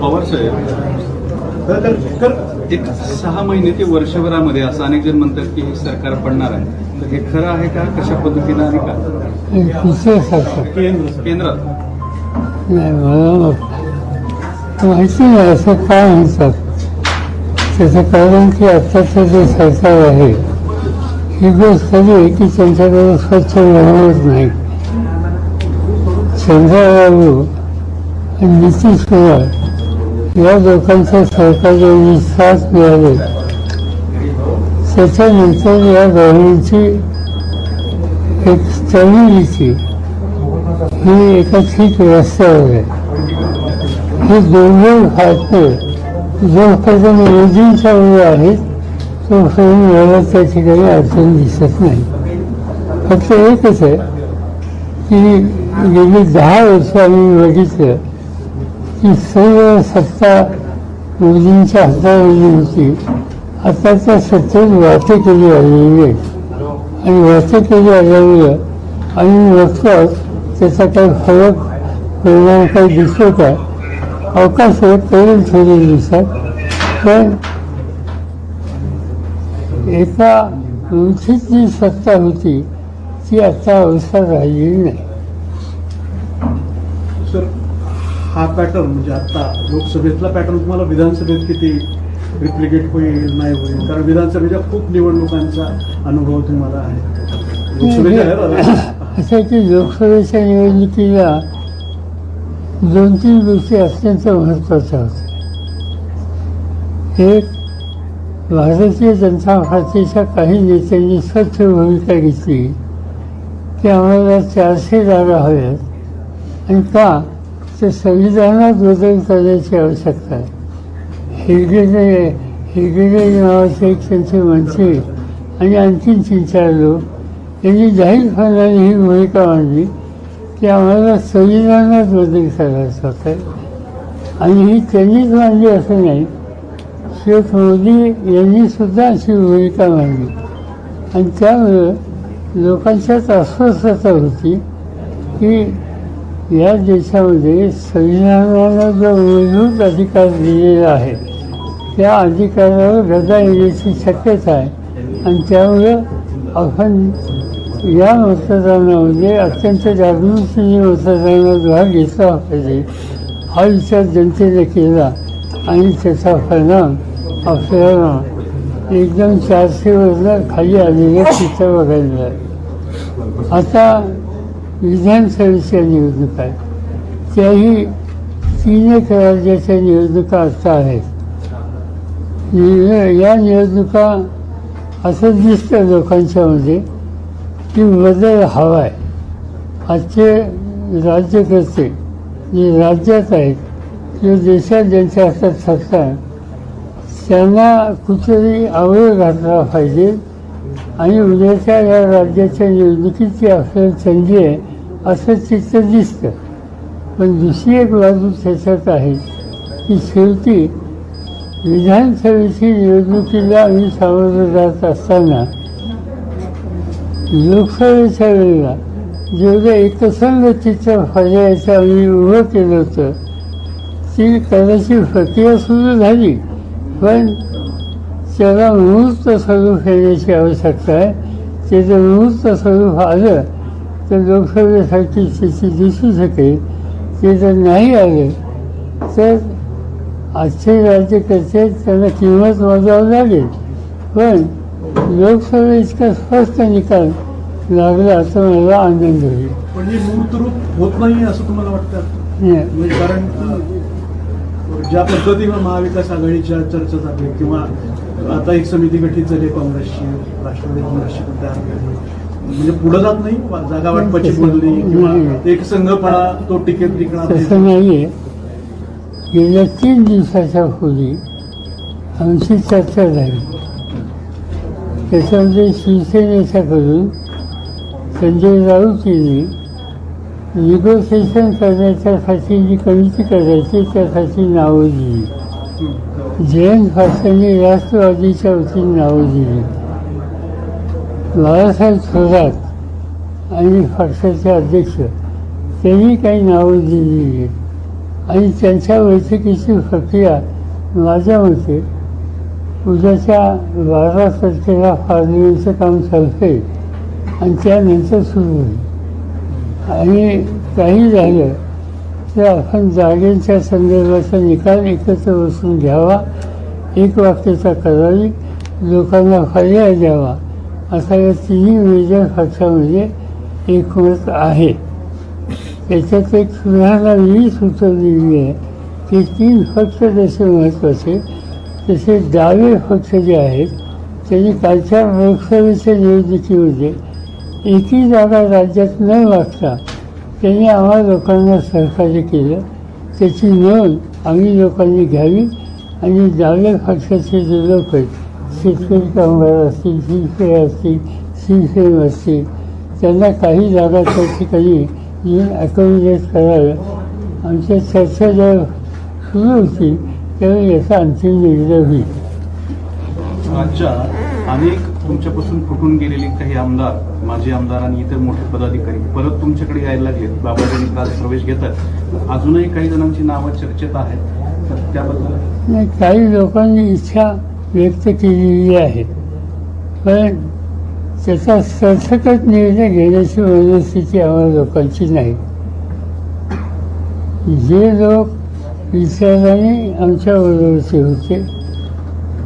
पवार साहेब. एक सहा महिने ते वर्षभरामध्ये असं अनेक जण म्हणतात की हे सरकार पडणार आहे. तर हे खरं आहे का? कशा पद्धतीनं आहे का? एक विशेष असं केंद्रात. माहिती नाही असं काय म्हणतात? त्याचं कारण की आत्ताचं जे सरकार आहे ही गोष्ट आहे की त्यांच्याकडे स्वच्छ व्यवहार नाही. चंद्रबाबू आणि नितीश कुमार या लोकांच्या सरकारने साथ मिळाले. त्याच्यानंतर या गावांची एक स्टॅबिलिटी ही एका ठीक रस्त्यावर. आहे हे दोन्ही फाटणे जोपर्यंत मोदींच्या वेळ आहेत. तोपर्यंत मला त्या ठिकाणी अडचण दिसत नाही फक्त एकच आहे की गेली दहा वर्ष आम्ही बघितलं की सर्व सत्ता मोदींच्या हातामध्ये होती आता त्या सत्तेत वाटे केली आलेली आहे आणि वाटे केली आल्यामुळे आम्ही बघतो त्याचा काही फरक परिणाम काही दिसतो का अवकाश आहे पडेल थोडे दिवसात पण एका उंचीत जी सत्ता होती ती आता अवस्था राहिलेली नाही. सर हा पॅटर्न म्हणजे आता लोकसभेतला पॅटर्न तुम्हाला विधानसभेत किती रिप्लिकेट होईल नाही होईल? कारण विधानसभेच्या खूप निवडणुकांचा अनुभव तुम्हाला आहे. असं की लोकसभेच्या निवडणुकीला दोन तीन गोष्टी अत्यंत महत्त्वाच्या होत्या. एक भारतीय जनता पार्टीच्या काही नेत्यांनी स्वच्छ भूमिका घेतली. की आम्हाला चारशे जागा हव्यात आणि का ते संविधानात बदल करण्याची आवश्यकता आहे. हेगडे हेगडे नावाचे एक त्यांचे मंत्री आणि आणखीन तीन चार लोक यांनी जाहीरपणाने ही भूमिका मांडली की आम्हाला संविधानात बदल करायचा होता. आणि ही त्यांनीच मांडली असं नाही श्री मोदी यांनी सुद्धा अशी भूमिका मांडली आणि त्यामुळं लोकांच्यात अस्वस्थता होती की या देशामध्ये संविधानाला जो मूलभूत अधिकार दिलेला आहे त्या अधिकारावर गदा येण्याची शक्यता आहे. आणि त्यामुळं आपण या मतदानामध्ये अत्यंत जागृतीने मतदानात भाग घेतला पाहिजे. हा विचार जनतेने केला आणि त्याचा परिणाम आपल्याला एकदम चारशेवरनं खाली आलेलं चित्र बघायला मिळालं. आता विधानसभेच्या निवडणुका आहेत. त्याही तीन एक राज्याच्या निवडणुका आता आहेत. या निवडणुका असं दिसतं लोकांच्यामध्ये की बदल हवा आहे आजचे राज्यकर्ते जे राज्यात आहेत किंवा देशात ज्यांच्या हातात सत्ता आहे त्यांना कुठेतरी आवड घातला पाहिजे. आणि उद्याच्या या राज्याच्या निवडणुकीची आपल्याला संधी आहे असं चित्र दिसतं. पण दुसरी एक बाजू त्याच्यात आहे की शेवटी विधानसभेची निवडणुकीला आम्ही सामोरं जात असताना लोकसभेच्या वेळेला जेवढं एकसंध चित्र पर्यायाचं आम्ही उभं केलं होतं ती कदाचित प्रक्रिया सुरू झाली. पण त्याला मूर्त स्वरूप येण्याची आवश्यकता आहे. ते जर मूर्त स्वरूप आलं तर लोकसभेसाठी त्याची दिसू शकेल ते जर नाही आलं तर आजचे राज्यकर्ते त्यांना किंमत मोजावं लागेल. पण लोकसभा इतका स्पष्ट निकाल लागला तर मला आनंद होईल. पण ही मूर्तरूप होत नाही असं तुम्हाला वाटतं. म्हणजे कारण ज्या पद्धतीनं महाविकास आघाडीच्या चर्चा चालू आहे किंवा आता एक समिती गठीत झाली काँग्रेसची राष्ट्रवादी काँग्रेसची. म्हणजे पुढे जात नाही जागा वाटपाची बोलली किंवा एक संघपणा तो टिकेल टिकणार नाही. तसं नाही आहे गेल्या तीन दिवसाच्या पूर्वी आमची चर्चा झाली त्याच्यामध्ये शिवसेनेच्याकडून संजय राऊत यांनी निगोसिएशन करण्याच्यासाठी जी कमिटी करायची त्यासाठी नावं दिली जयंत फासांनी राष्ट्रवादीच्या वतीने नावं दिली बाळासाहेब थोरात आणि फारसाचे अध्यक्ष त्यांनी काही नावं दिलेली आहेत आणि त्यांच्या बैठकीची प्रक्रिया माझ्या मते उद्याच्या बारा तारखेला पार्लिमेंटचं काम चालतंय आणि त्यानंतर सुरू होईल आणि काही झालं तर आपण जागेच्या संदर्भाचा निकाल एकत्र बसून घ्यावा एक वाक्यता करावी लोकांना पर्याय द्यावा असा या तिन्ही मेजर पक्षामध्ये एकमत आहे. त्याच्यात एक सुधारणा मी सुचवलेली आहे की तीन पक्ष जसे महत्त्वाचे तसे डावे पक्ष जे आहेत त्यांनी कालच्या लोकसभेच्या निवडणुकीमध्ये एकही जागा राज्यात न मागता त्यांनी आम्हा लोकांना सहकार्य केलं. त्याची नोंद आम्ही लोकांनी घ्यावी आणि डाव्या पक्षाचे जे लोक आहेत शेतकरी कामगार असतील शिवसेना असतील शिवसेना असतील त्यांना काही जागा त्या ठिकाणी येऊन अकोमोडेट कराव्या आमच्या चर्चा ज्या सुरू होतील त्यावेळी याचा अंतिम निर्णय होईल. राज्यात अनेक तुमच्यापासून फुटून गेलेले काही आमदार माजी आमदार आणि इतर मोठे पदाधिकारी. परत तुमच्याकडे यायला लागलेत. बाबाजांनी आज प्रवेश घेतात. अजूनही काही जणांची नावं चर्चेत आहेत. तर त्याबद्दल नाही काही लोकांनी इच्छा व्यक्त केलेली आहे. पण त्याचा सरसकट निर्णय घेण्याची मनस्थिती आम्हाला लोकांची नाही. जे लोक विचाराने आमच्याबरोबरचे होते.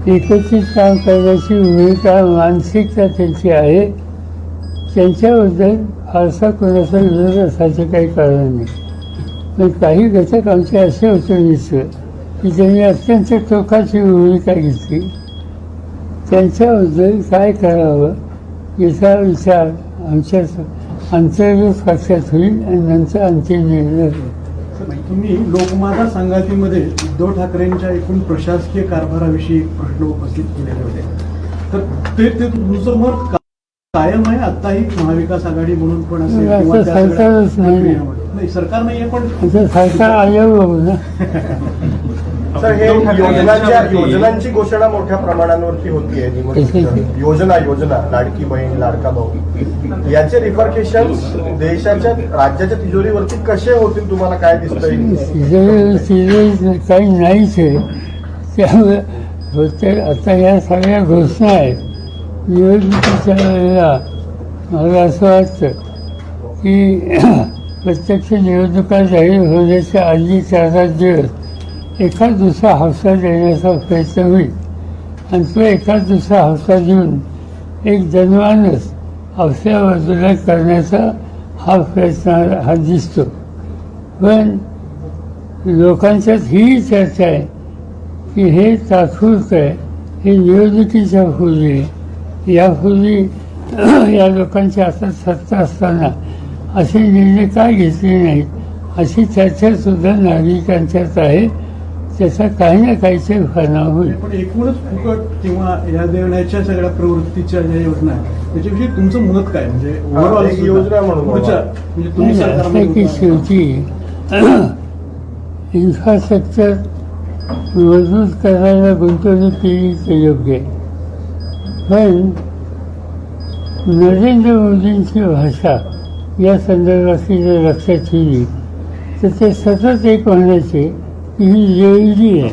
एकत्रित काम करण्याची भूमिका मानसिकता त्यांची आहे. त्यांच्याबद्दल फारसा कोणाचा विरोध असायचं काही कारण नाही. पण काही घटक आमचे असे होते मित्र की त्यांनी अत्यंत टोकाची भूमिका घेतली. त्यांच्याबद्दल काय करावं याचा विचार आमच्या अंतर्गत कक्षात होईल आणि नंतर अंतिम निर्णय होईल. तुम्ही लोकमाता संघातीमध्ये उद्धव ठाकरेंच्या एकूण प्रशासकीय कारभाराविषयी एक प्रश्न उपस्थित केलेले होते. तर ते तुमचं मत कायम आहे आताही महाविकास आघाडी म्हणून पण असेल नाही, असं सरकारच सरकार नाहीये पण सरकार सर हे योजनांच्या योजनांची घोषणा मोठ्या प्रमाणावरती होतीये? योजना योजना लाडकी बहीण लाडका भाऊ. याचे रिफर्केशन देशाच्या राज्याच्या तिजोरीवरती कसे होतील तुम्हाला काय दिसतंय? काही नाहीच आहे. त्यामुळे होते आता या सगळ्या घोषणा आहेत. निवडणुकीच्या वेळेला मला असं वाटतं की प्रत्यक्ष निवडणुका जाहीर होण्याच्या आधी चार पाच दिवस एका दुसरा हौसा देण्याचा प्रयत्न होईल. आणि तो एका दुसरा हौसा देऊन एक जनमानस आपल्या बाजूला करण्याचा हा प्रयत्न हा दिसतो. पण लोकांच्यात ही चर्चा आहे की हे तात्पुरतं आहे. हे निवडणुकीच्या पूर्वी यापूर्वी या लोकांच्या हातात सत्ता असताना असे निर्णय का घेतले नाहीत? अशी चर्चा सुद्धा नागरिकांच्यात आहे. त्याचा काही ना काहीतरी परिणाम होईल. पण एकूणच फुकट किंवा या देण्याच्या सगळ्या प्रवृत्तीच्या ज्या योजना आहेत त्याच्याविषयी तुमचं मत काय? म्हणजे ओव्हरऑल योजना म्हणून. म्हणजे असं की शेवटी इन्फ्रास्ट्रक्चर मजबूत करायला गुंतवणूक केली तर योग्य आहे. पण नरेंद्र मोदींची भाषा या संदर्भातली जर लक्षात ठेवली तर ते सतत एक म्हणायचे की ही रेवली आहे.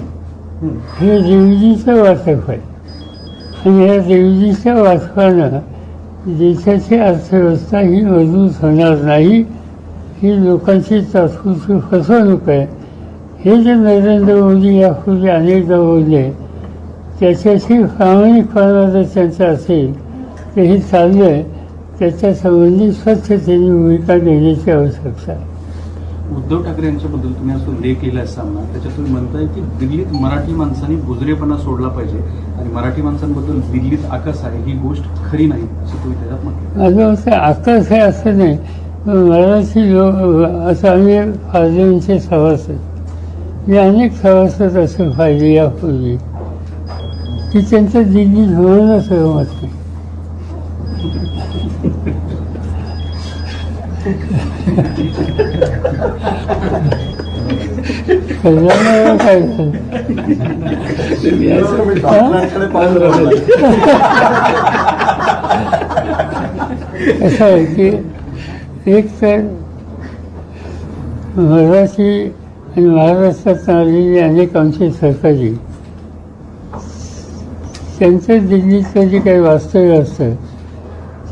हे रेवलीचं वाटप आहे. आणि या रेवलीच्या वाटपानं देशाची अर्थव्यवस्था ही मजबूत होणार नाही ही लोकांची तात्पुरती फसवणूक आहे. हे जे नरेंद्र मोदी यापूर्वी अनेकदा बोलले त्याच्याशी प्रामाणिकपणा जर त्यांचा असेल तर हे चाललं आहे. त्याच्या संबंधी स्वच्छतेने भूमिका घेण्याची आवश्यकता आहे. उद्धव ठाकरे यांच्याबद्दल तुम्ही असं लेख लिहिला असताना त्याच्यात तुम्ही म्हणताय की दिल्लीत मराठी माणसांनी बुजरेपणा सोडला पाहिजे आणि मराठी माणसांबद्दल दिल्लीत आकाश आहे ही गोष्ट खरी नाही असं तुम्ही त्याच्यात म्हटलं असं आकर्ष आहे असं नाही. मराठी लोक असं आम्ही पार्लिमेंटचे सभासद मी अनेक सभासद असं पाहिले यापूर्वी. की त्यांचं दिल्ली धोरण सहमत नाही काय झालं? आहे की एक तर मराठी आणि महाराष्ट्रात आलेली अनेक आमची सरकारी त्यांचं दिल्लीचं जे काही वास्तव्य असतं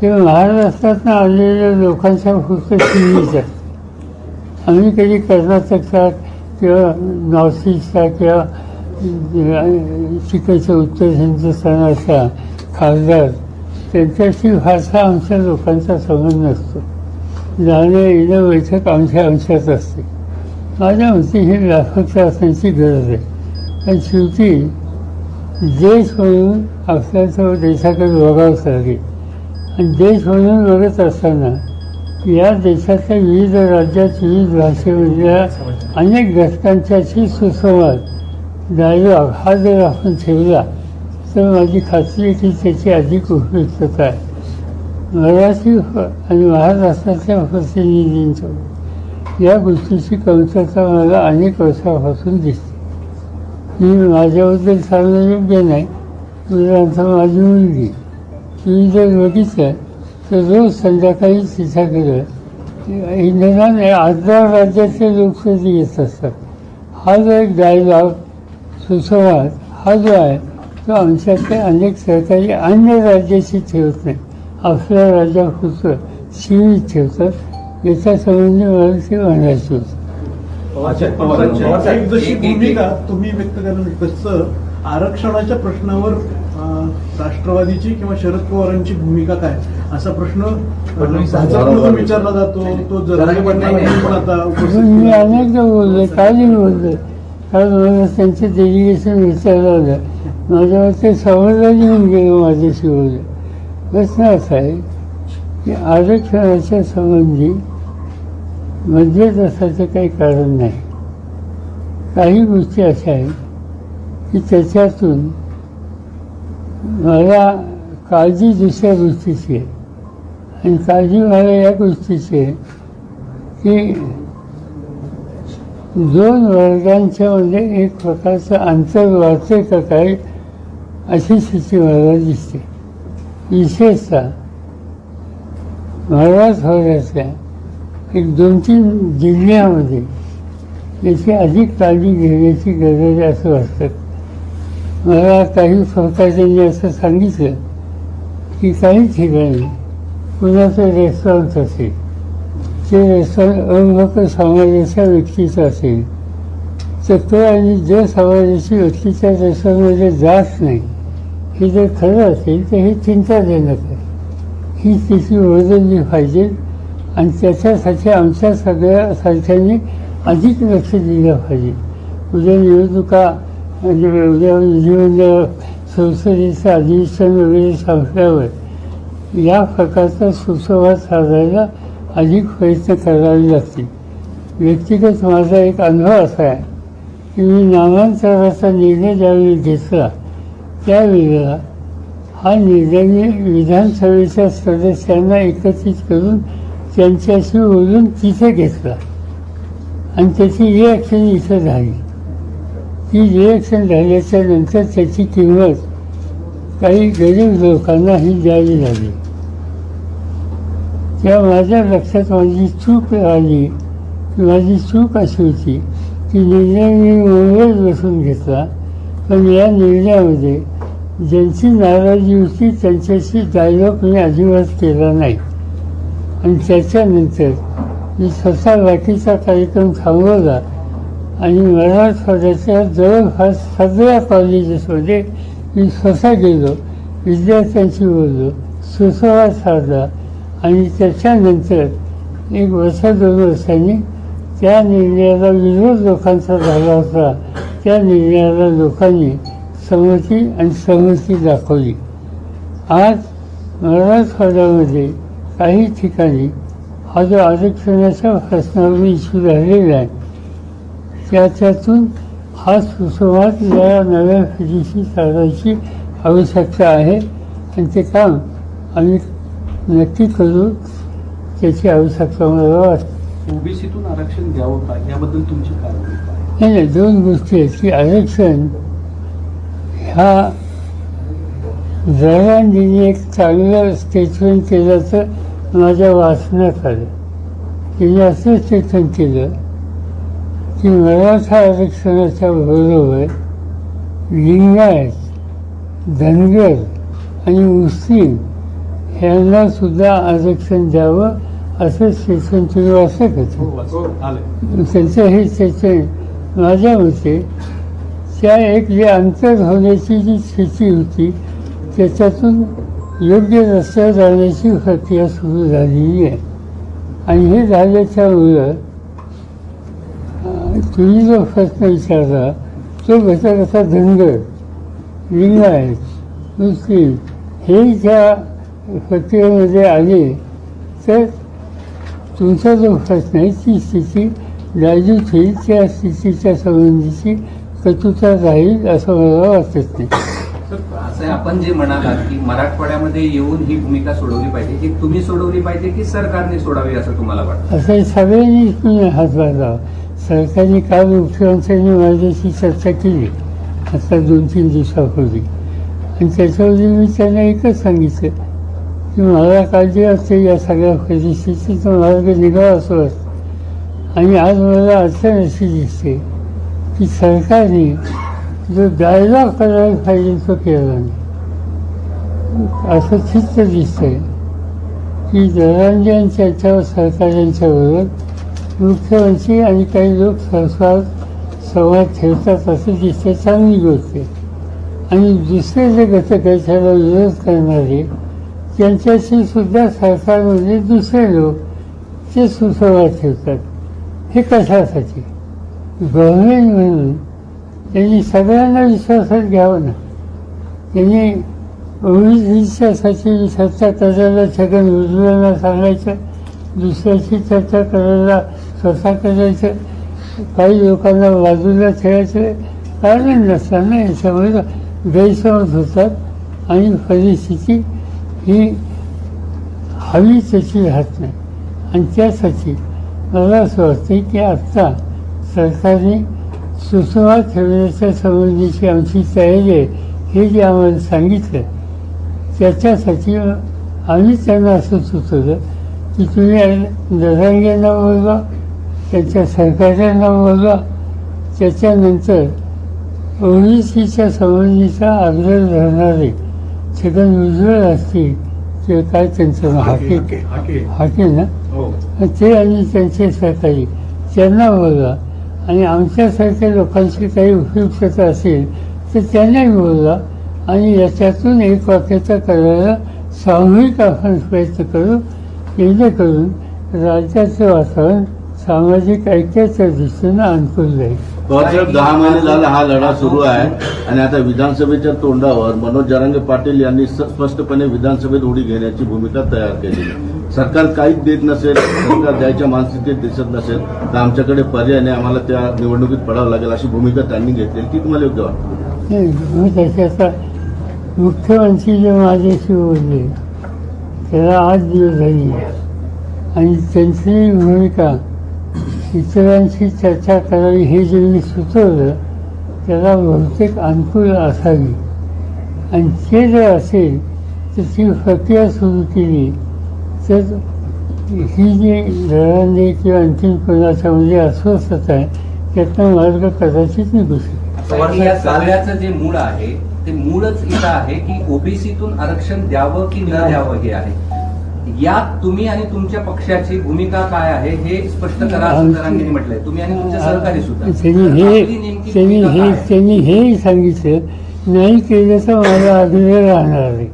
ते महाराष्ट्रातनं आलेल्या लोकांच्या फक्त सीमित असतं आम्ही कधी कर्नाटकचा किंवा नॉर्थ ईस्टचा किंवा तिकडच्या उत्तर हिंदुस्थानाचा खासदार त्यांच्याशी फारसा आमच्या लोकांचा संबंध नसतो. जाणं येणं बैठक आमच्या अंशात असते. माझ्या मते ही व्यापक असण्याची गरज आहे. आणि शेवटी देश म्हणून आपल्याला देशाकडे बघावंच लागेल आणि देश म्हणून बघत असताना या देशातल्या विविध राज्यात विविध भाषेमधल्या अनेक घटकांच्याशी सुसंवाद डायलॉग हा जर आपण ठेवला तर माझी खात्री की त्याची अधिक उपयुक्तता आहे. मराठी आणि महाराष्ट्रातल्या प्रतिनिधींसोबत या गोष्टीची कमतरता मला अनेक वर्षापासून दिसते. मी माझ्याबद्दल सांगणं योग्य नाही. उदाहरणार्थ माझी मुलगी. तुम्ही जर बघितलं तर रोज संध्याकाळी तिच्याकडं इंधनाने आजरा राज्याचे लोक येत असतात. हा जो एक डायलॉग सुसंवाद हा जो आहे तो आमच्याकडे अनेक सहकारी अन्य राज्याशी ठेवत नाही. आपल्या राज्यापुरतं सीमित ठेवतात. याच्या संबंधी मला ते म्हणायचं होतं. जशी भूमिका तुम्ही व्यक्त करणं तसं आरक्षणाच्या प्रश्नावर राष्ट्रवादीची किंवा शरद पवारांची भूमिका काय? असा प्रश्न विचारला जातो. तो आता मी केला. अनेकदा बोलले कालही बोलले. कारण त्यांचं डेलिगेशन विचारलं होतं. माझ्यावर ते समाजाने येऊन गेलं माझ्याशी बोलले प्रश्न असा आहे की आरक्षणाच्या संबंधी म्हणजे असायचं काही कारण नाही. काही गोष्टी अशा आहेत की त्याच्यातून मला काळजी दुसऱ्या गोष्टीची आहे. आणि काळजी मला या गोष्टीची आहे की दोन वर्गांच्या म्हणजे एक प्रकारचं अंतर वाढते का काय अशी स्थिती मला दिसते. विशेषतः मराठवाड्यातल्या एक दोन तीन जिल्ह्यामध्ये याची अधिक काळजी घेण्याची गरज आहे असं वाटतं. मला काही सहकार्यांनी असं सांगितलं की काही ठिकाणी कुणाचं रेस्टॉरंट असेल ते रेस्टॉरंट अविभक्त समाजाच्या व्यक्तीचं असेल तर तो आणि ज्या समाजाची व्यक्तीच्या रेस्टॉरंटमध्ये जात नाही हे जर खरं असेल तर हे चिंताजनक आहे. ही स्थिती जी पाहिजे. आणि त्याच्यासाठी आमच्या सगळ्या सारख्यांनी अधिक लक्ष दिलं पाहिजे. उद्या निवडणुका म्हणजे उद्या विधिमंडळ संसदेचं अधिवेशन वगैरे संपल्यावर या प्रकारचा सुसंवाद साधायला अधिक प्रयत्न करावे लागतील. व्यक्तिगत माझा एक अनुभव असा आहे की मी नामांतराचा निर्णय ज्यावेळी घेतला त्यावेळेला हा निर्णय मी विधानसभेच्या सदस्यांना एकत्रित करून त्यांच्याशी बोलून तिथे घेतला आणि त्याची रिॲक्शन इथं झाली ती रिॲक्शन झाल्याच्यानंतर त्याची किंमत काही गरीब लोकांना ही द्यावी लागली तेव्हा माझ्या लक्षात माझी चूक आली की माझी चूक अशी होती की निर्णय मी मुंबईत बसून घेतला पण या निर्णयामध्ये ज्यांची नाराजी होती त्यांच्याशी डायलॉग मी अजिबात केला नाही आणि त्याच्यानंतर मी स्वतः वाटीचा कार्यक्रम थांबवला आणि मराठवाड्याच्या जवळपास सगळ्या कॉलेजेसमध्ये मी स्वतः गेलो विद्यार्थ्यांशी बोललो सुसंवाद साधला आणि त्याच्यानंतर एक वर्ष दोन वर्षांनी त्या निर्णयाला विरोध लोकांचा झाला होता. त्या निर्णयाला लोकांनी समती आणि सहमती दाखवली. आज मराठवाड्यामध्ये काही ठिकाणी हा जो आरक्षणाच्या प्रश्नावर इश्यू राहिलेला आहे. त्याच्यातून हा सुसंवाद या नव्या पिढीशी साधायची आवश्यकता आहे. आणि ते काम आम्ही नक्की करू त्याची आवश्यकता मला वाटते. ओबीसीतून आरक्षण द्यावं का? याबद्दल तुमची काय नाही नाही दोन गोष्टी आहेत की आरक्षण ह्या जरांनी एक चांगलं स्टेटमेंट केल्याचं माझ्या वाचण्यात आलं त्यांनी असं चिंतन केलं. की मराठा आरक्षणाच्या बरोबर लिंगायत धनगर आणि मुस्लिम ह्यांना सुद्धा आरक्षण द्यावं असं शिक्षण सुरू असं होतं आलं. त्यांचं हे त्याचे माझ्या मते त्या एक जे अंतर होण्याची जी स्थिती होती त्याच्यातून योग्य रस्त्यावर जाण्याची प्रक्रिया सुरू झालेली आहे आणि हे झाल्याच्यामुळं अं, तुम्ही जो प्रश्न विचारला तो घटक असा धनगर लिंगायत मुस्लिम हे ज्या प्रक्रियेमध्ये आले तर तुमचा जो प्रश्न आहे ती स्थिती नाजूक होईल त्या स्थितीच्या संबंधीची कटुता राहील असं मला वाटत नाही असं आपण जे म्हणालात की मराठवाड्यामध्ये येऊन ही भूमिका सोडवली पाहिजे ही तुम्ही सोडवली पाहिजे की सरकारने सोडावी असं तुम्हाला वाटतं? असं सगळ्यांनी तुम्ही हातभार लावा सरकारने काल मुख्यमंत्र्यांनी माझ्याशी चर्चा केली. आता दोन तीन दिवसापूर्वी आणि त्याच्यावरती मी त्यांना एकच सांगितलं की मला काळजी असते या सगळ्या परिस्थितीत मार्ग निघावा असं वाटतं. आणि आज मला अडचण अशी दिसते की सरकारने जो डायलॉग करायला पाहिजे तो केला नाही. असं चित्त दिसतंय की दरांजन त्याच्यावर सरकारच्यांच्याबरोबर मुख्यमंत्री आणि काही लोक संसार संवाद ठेवतात असं दिसते चांगली गोष्ट आणि दुसरे जे घटक आहेत त्याला विरोध करणारे त्यांच्याशी सुद्धा सरकारमध्ये दुसरे लोक ते सुसंवाद ठेवतात हे कशासाठी? गव्हर्मेंट म्हणून त्यांनी सगळ्यांना विश्वासात घ्यावं ना. त्यांनी ओबीसीच्यासाठी चर्चा करायला छगन उजव्याला सांगायचं दुसऱ्याची चर्चा करायला स्वतः करायचं काही लोकांना बाजूला ठेवायचं कारण नसताना याच्यामुळे गैरसमज होतात आणि परिस्थिती ही हवी तशी राहत नाही. आणि त्यासाठी मला असं वाटतं की आत्ता सरकारने सुसंवाद ठेवण्याच्या संबंधीची आमची तयारी आहे हे जे आम्हाला सांगितलं त्याच्यासाठी आम्ही त्यांना असं सुचवलं की तुम्ही दरांग्यांना बोलवा त्यांच्या सरकारच्यांना बोलवा त्याच्यानंतर ओबीसीच्या संबंधीचा आग्रह धरणारे छगन भुजबळ असतील किंवा काय त्यांचं हाके हाके ना ते आणि त्यांचे सहकारी त्यांना बोलवा आणि आमच्यासारख्या लोकांची काही उपयुक्तता असेल तर त्यांनाही बोलवा आणि याच्यातून एक वाक्यता करायला सामूहिक आपण प्रयत्न करू. जेणेकरून राज्याचं वातावरण सामाजिक ऐक्याच्या दृष्टीनं अनुकूल जाईल. पवारसाहेब दहा महिने झाले हा लढा सुरू आहे. आणि आता विधानसभेच्या तोंडावर मनोज जरांगे पाटील यांनी स्पष्टपणे विधानसभेत उडी घेण्याची भूमिका तयार केली सरकार काहीच देत नसेल सरकार द्यायच्या मानसिकतेत दिसत नसेल तर आमच्याकडे पर्याय नाही आम्हाला त्या निवडणुकीत पडावं लागेल अशी भूमिका त्यांनी घेतली ती तुम्हाला योग्य वाटते? नाही त्याच्याचा मुख्यमंत्री जे माझ्याशी बोलले त्याला आज दिवस झाली. आणि त्यांची भूमिका इतरांशी चर्चा करावी हे जे मी सुचवलं त्याला बहुतेक अनुकूल असावी. आणि ते जर असेल तर ती प्रक्रिया सुरू केली. तर ही जी घरांनी किंवा आणखीन कोणाच्या म्हणजे अस्वस्थता आहे त्यातनं मार्ग कदाचित निघू शकेल. आणि जे मूळ आहे ते मूळच इथं आहे की ओबीसीतून आरक्षण द्यावं की न द्यावं हे आहे? यात तुम्ही आणि तुमच्या पक्षाची भूमिका काय आहे हे स्पष्ट करा म्हटलंय. तुम्ही आणि तुमचे सहकारी सुद्धा. त्यांनी हे त्यांनी हे हेही सांगितलं नाही केलं तर माझा आग्रह राहणार आहे.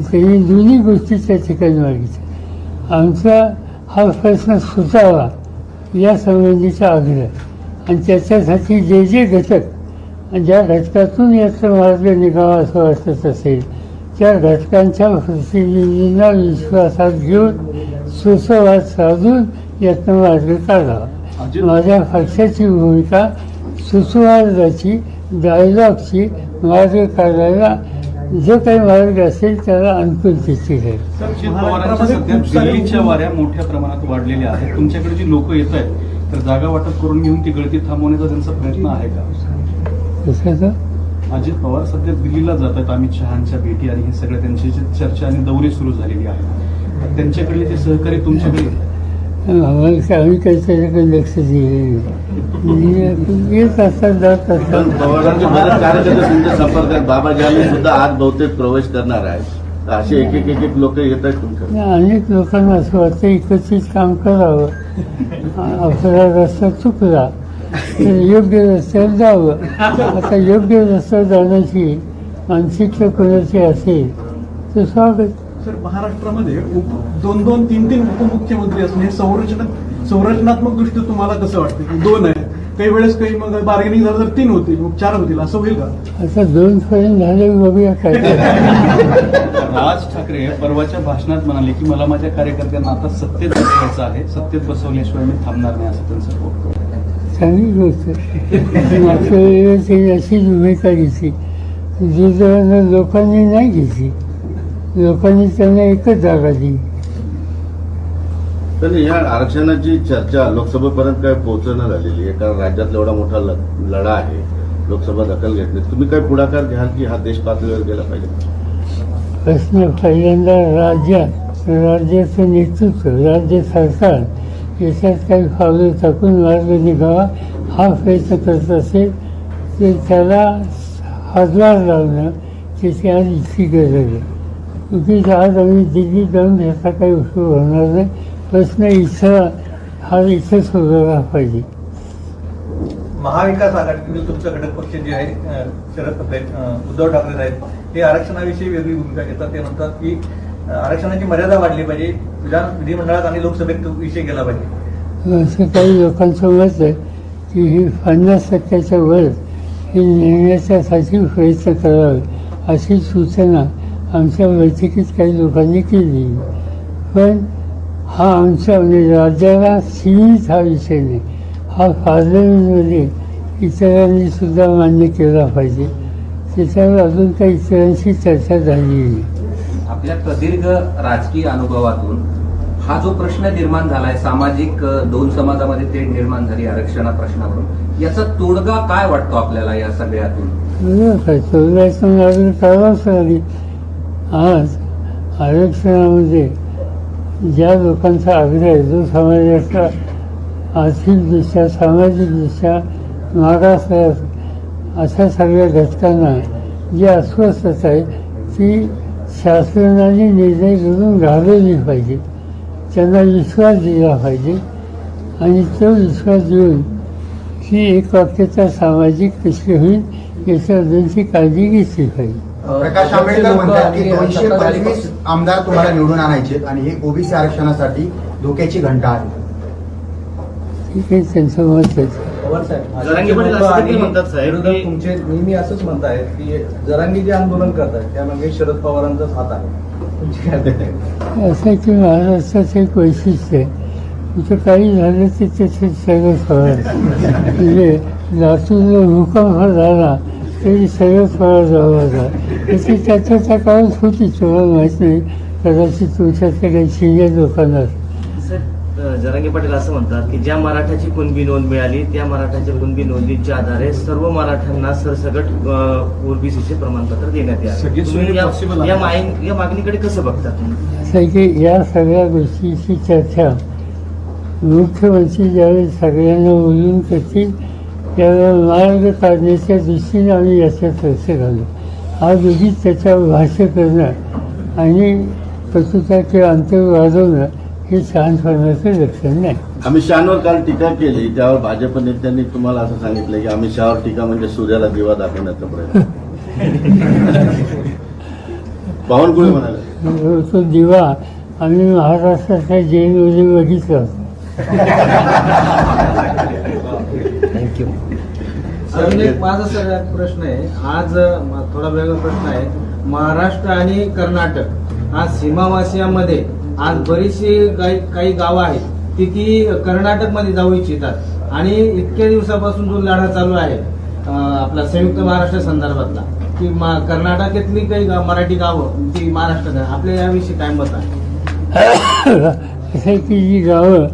त्यांनी दोन्ही गोष्टी त्या ठिकाणी मागितल्या. आमचा हा प्रश्न सुटावा या संबंधीचा आग्रह. आणि त्याच्यासाठी जे जे घटक ज्या घटकातून याचा मार्ग निघावा असं वाटत असेल त्या घटकांच्या प्रतिनिधींना विश्वासात घेऊन सुसंवाद साधून यातनं मार्ग काढावा अजित- माझ्या पक्षाची भूमिका सुसंवादाची डायलॉगची मार्ग काढायला जो काही मार्ग असेल त्याला अनुकूलतेची दिल्लीच्या वाऱ्या मोठ्या प्रमाणात वाढलेल्या आहेत. तुमच्याकडे जी लोक येत आहेत तर जागा वाटप करून घेऊन ती गळती थांबवण्याचा त्यांचा प्रयत्न आहे का? अजित पवार सध्या दिल्लीला जात आहेत अमित शहांच्या भेटी आणि हे सगळं त्यांची जी चर्चा आणि दौरे सुरू झालेली आहे. त्यांच्याकडले ते सहकारी तुमच्याकडे आम्ही काही त्याच्याकडे लक्ष दिले येत असतात जात संपर्कात सुद्धा आज बहुतेक प्रवेश करणार आहे असे एक एक एक लोक येत आहेत तुमच्याकडे. अनेक लोकांना असं वाटतं एकत्रित काम करावं. आपला रस्ता चुकला. योग्य रस्त्यावर जावं. आता योग्य रस्त्यावर जाण्याची मानसिकता कोणाची असेल तर स्वागत. सर महाराष्ट्रामध्ये उप दोन दोन तीन तीन उपमुख्यमंत्री असून हे संरचना संरचनात्मक दृष्ट्या तुम्हाला कसं वाटतं? की दोन आहे काही वेळेस काही मग बार्गेनिंग झालं तर तीन होतील मग चार होतील असं होईल का? आता दोन पर्यंत झाले बघूया काय राज ठाकरे परवाच्या भाषणात म्हणाले की मला माझ्या कार्यकर्त्यांना आता सत्तेत बसवायचं आहे. सत्तेत बसवल्याशिवाय मी थांबणार नाही असं त्यांचं चांगली गोष्ट मागच्या अशी भूमिका घेतली दुर्दैवानं लोकांनी नाही घेतली लोकांनी त्यांना एकच जागा दिली तर या आरक्षणाची चर्चा लोकसभेपर्यंत काय पोहोचणं झालेली आहे? कारण राज्यातला एवढा मोठा ल- लढा आहे लोकसभा दखल घेतली. तुम्ही काय पुढाकार घ्याल की हा देश पातळीवर गेला पाहिजे? प्रश्न पहिल्यांदा राज्यात राज्याचं नेतृत्व राज्य सरकार याच्यात काही फावले टाकून मार्ग निघावा हा प्रयत्न करत असेल तर त्याला हातभार लावणं त्याची आज इतकी गरज आहे. क्योंकि आज आम्ही दिल्लीत जाऊन ह्याचा काही उपयोग होणार नाही. प्रश्न इथं हा इथं सोडवला पाहिजे. महाविकास आघाडीतील तुमचं घटक पक्ष जे आहे शरद पवार उद्धव ठाकरे आहेत हे आरक्षणाविषयी वेगळी भूमिका घेतात. ते म्हणतात की आरक्षणाची मर्यादा वाढली पाहिजे. विधान विधिमंडळात आणि लोकसभेत तो विषय गेला पाहिजे. असं काही लोकांचं मत आहे की ही पन्नास टक्क्याच्या वर हे नेण्याच्यासाठी प्रयत्न करावे अशी सूचना आमच्या बैठकीत काही लोकांनी केली. पण हा आमच्या म्हणजे राज्याला सीमित हा विषय नाही. हा पार्लमेंटमध्ये इतरांनी सुद्धा मान्य केला पाहिजे. त्याच्यावर अजून काही इतरांशी चर्चा झाली नाही. आपल्या प्रदीर्घ राजकीय अनुभवातून हा जो प्रश्न निर्माण झालाय सामाजिक दोन समाजामध्ये तेढ निर्माण झाली आरक्षणा प्रश्नावरून याचा तोडगा काय वाटतो आपल्याला या सगळ्यातून? करावाच लागेल आज आरक्षणामध्ये ज्या लोकांचा आग्रह आहे जो समाजाचा आर्थिकदृष्ट्या सामाजिकदृष्ट्या मागास अशा सगळ्या घटकांना जी अस्वस्थता आहे ती शासनाने निर्णय करून घालवली पाहिजे त्यांना विश्वास दिला पाहिजे आणि तो विश्वास देऊन ही एक वाक्यता सामाजिक कशी होईल याच्याबद्दलची काळजी घेतली पाहिजे प्रकाश आंबेडकर म्हणतात की दोनशे पंचवीस आमदार तुम्हाला निवडून आणायचे आणि हे ओबीसी आरक्षणासाठी धोक्याची घंटा आहे. ठीक आहे त्यांचं मत आहे. पवार साहेब म्हणतात साहेब तुमचे नेहमी असंच म्हणतायत की जरांगी जे आंदोलन करतायत त्यामागे शरद पवारांचाच हात आहे? असं आहे? की महाराष्ट्राचं एक वैशिष्ट्य आहे. तिथं काही झालं ते त्याचे सगळं फळ म्हणजे लातूरला भूकंप झाला तरी सगळं फळ जावं. होता त्याची त्याच्या त्या काळात होती तुम्हाला माहीत नाही. कदाचित तुमच्यातल्या काही सिनियर लोकांना सर जरांगे पाटील असं म्हणतात की ज्या मराठाची कुणबी नोंद मिळाली त्या मराठाच्या कुणबी नोंदीच्या आधारे सर्व मराठ्यांना सरसकट ओबीसीचे प्रमाणपत्र देण्यात यावे. या- मागणीकडे कसं बघता तुम्ही? असं आहे की या सगळ्या गोष्टीची चर्चा मुख्यमंत्री ज्यावेळी सगळ्यांना बोलून करतील त्यावेळेला मार्ग काढण्याच्या दृष्टीने आम्ही याच्यात लक्ष घालू आज उगीच त्याच्यावर भाष्य करणं आणि किंवा अंतर वाढवणं हे शहाणपणाचं लक्षण नाही. अमित शहावर काल टीका केली त्यावर भाजप नेत्यांनी तुम्हाला असं सांगितलं की अमित शहावर टीका म्हणजे सूर्याला दिवा दाखवण्याचा प्रयत्न. बावनकुळे म्हणाले? तो दिवा आम्ही महाराष्ट्राच्या जेलमध्ये बघितला. होता अजून एक माझा सगळ्यात प्रश्न आहे. आज थोडा वेगळा प्रश्न आहे. महाराष्ट्र आणि कर्नाटक आज सीमावासियामध्ये आज बरीचशी काही काही गावं आहेत ती ती कर्नाटकमध्ये जाऊ इच्छितात. आणि इतक्या दिवसापासून जो लढा चालू आहे आपला संयुक्त महाराष्ट्र संदर्भातला की मा- कर्नाटकातली काही गाव- मराठी गावं ती महाराष्ट्रात आहे. आपल्या याविषयी काय मत आहे? की जी गावं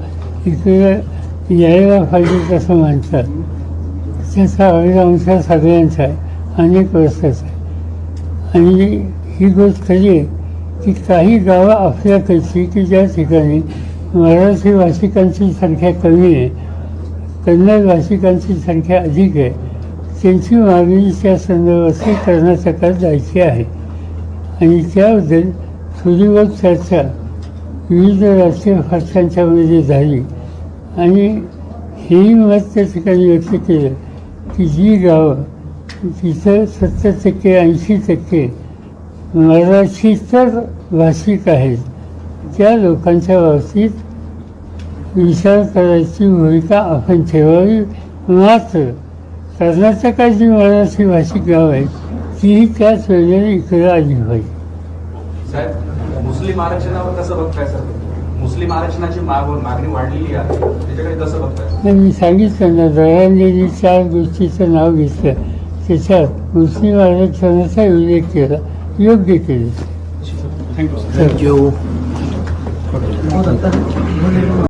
इकडे यायला पाहिजे असं म्हणतात त्याचा अभिरांश सगळ्यांचा आहे अनेक वर्षाचा आहे. आणि ही गोष्ट खरी आहे की काही गावं आपल्याकडची की ज्या ठिकाणी मराठी भाषिकांची संख्या कमी आहे कन्नड भाषिकांची संख्या अधिक आहे त्यांची मागणी त्या संदर्भातली कर्नाटकात जायची आहे. आणि त्याबद्दल थोडी चर्चा विविध राष्ट्रीय भाषांच्यामध्ये झाली. आणि हेही मत त्या ठिकाणी व्यक्त केलं की जी गावं तिथं सत्तर टक्के ऐंशी टक्के मराठीतर भाषिक आहेत. त्या लोकांच्या बाबतीत विचार करायची भूमिका आपण ठेवावी मात्र कर्नाटकात जी मराठी भाषिक गाव आहेत तीही त्याच वेळेने इकडे आली पाहिजे मुस्लिम आरक्षणावर कसं बघताय सर? मुस्लिम आरक्षणाची माग मागणी वाढलेली आहे. त्याच्याकडे कसं बघताय? मी सांगितलं ना दरांनी चार गोष्टीचं नाव घेतलं. त्याच्यात मुस्लिम आरक्षणाचा उल्लेख केला. योग्य केले थँक्यू सर थँक्यू